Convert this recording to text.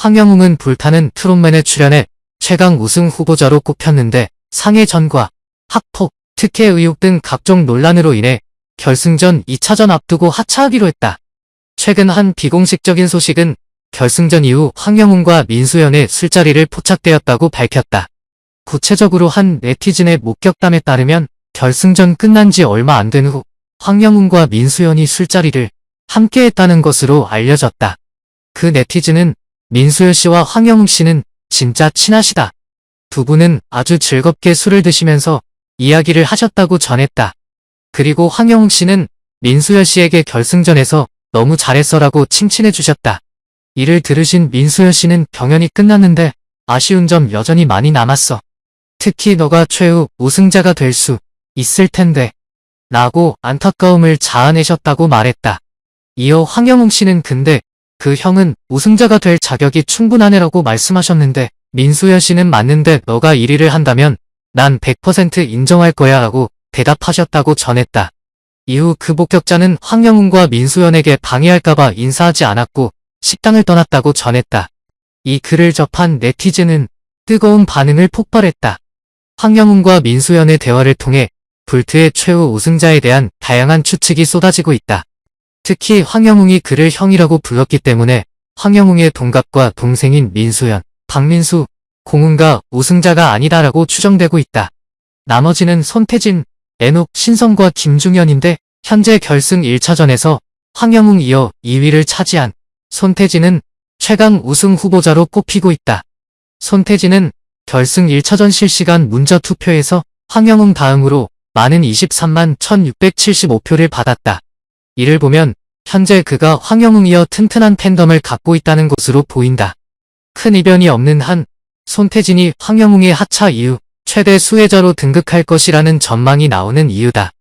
황영웅은 불타는 트롯맨에 출연해 최강 우승 후보자로 꼽혔는데 상해 전과 학폭, 특혜 의혹 등 각종 논란으로 인해 결승전 2차전 앞두고 하차하기로 했다. 최근 한 비공식적인 소식은 결승전 이후 황영웅과 민수연의 술자리를 포착되었다고 밝혔다. 구체적으로 한 네티즌의 목격담에 따르면 결승전 끝난 지 얼마 안 된 후 황영웅과 민수연이 술자리를 함께 했다는 것으로 알려졌다. 그 네티즌은 민수연 씨와 황영웅 씨는 진짜 친하시다. 두 분은 아주 즐겁게 술을 드시면서 이야기를 하셨다고 전했다. 그리고 황영웅 씨는 민수연 씨에게 결승전에서 너무 잘했어라고 칭찬해 주셨다. 이를 들으신 민수연 씨는 경연이 끝났는데 아쉬운 점 여전히 많이 남았어. 특히 너가 최후 우승자가 될 수 있을 텐데. 라고 안타까움을 자아내셨다고 말했다. 이어 황영웅 씨는 근데 그 형은 우승자가 될 자격이 충분하네라고 말씀하셨는데 민수연 씨는 맞는데 너가 1위를 한다면 난 100% 인정할 거야 하고 대답하셨다고 전했다. 이후 그 목격자는 황영웅과 민수연에게 방해할까봐 인사하지 않았고 식당을 떠났다고 전했다. 이 글을 접한 네티즌은 뜨거운 반응을 폭발했다. 황영웅과 민수연의 대화를 통해 불트의 최후 우승자에 대한 다양한 추측이 쏟아지고 있다. 특히 황영웅이 그를 형이라고 불렀기 때문에 황영웅의 동갑과 동생인 민수연, 박민수, 공은가 우승자가 아니다라고 추정되고 있다. 나머지는 손태진, 애녹, 신성과 김중현인데 현재 결승 1차전에서 황영웅 이어 2위를 차지한 손태진은 최강 우승 후보자로 꼽히고 있다. 손태진은 결승 1차전 실시간 문자 투표에서 황영웅 다음으로 많은 23만 1675표를 받았다. 이를 보면 현재 그가 황영웅 이어 튼튼한 팬덤을 갖고 있다는 것으로 보인다. 큰 이변이 없는 한 손태진이 황영웅의 하차 이후 최대 수혜자로 등극할 것이라는 전망이 나오는 이유다.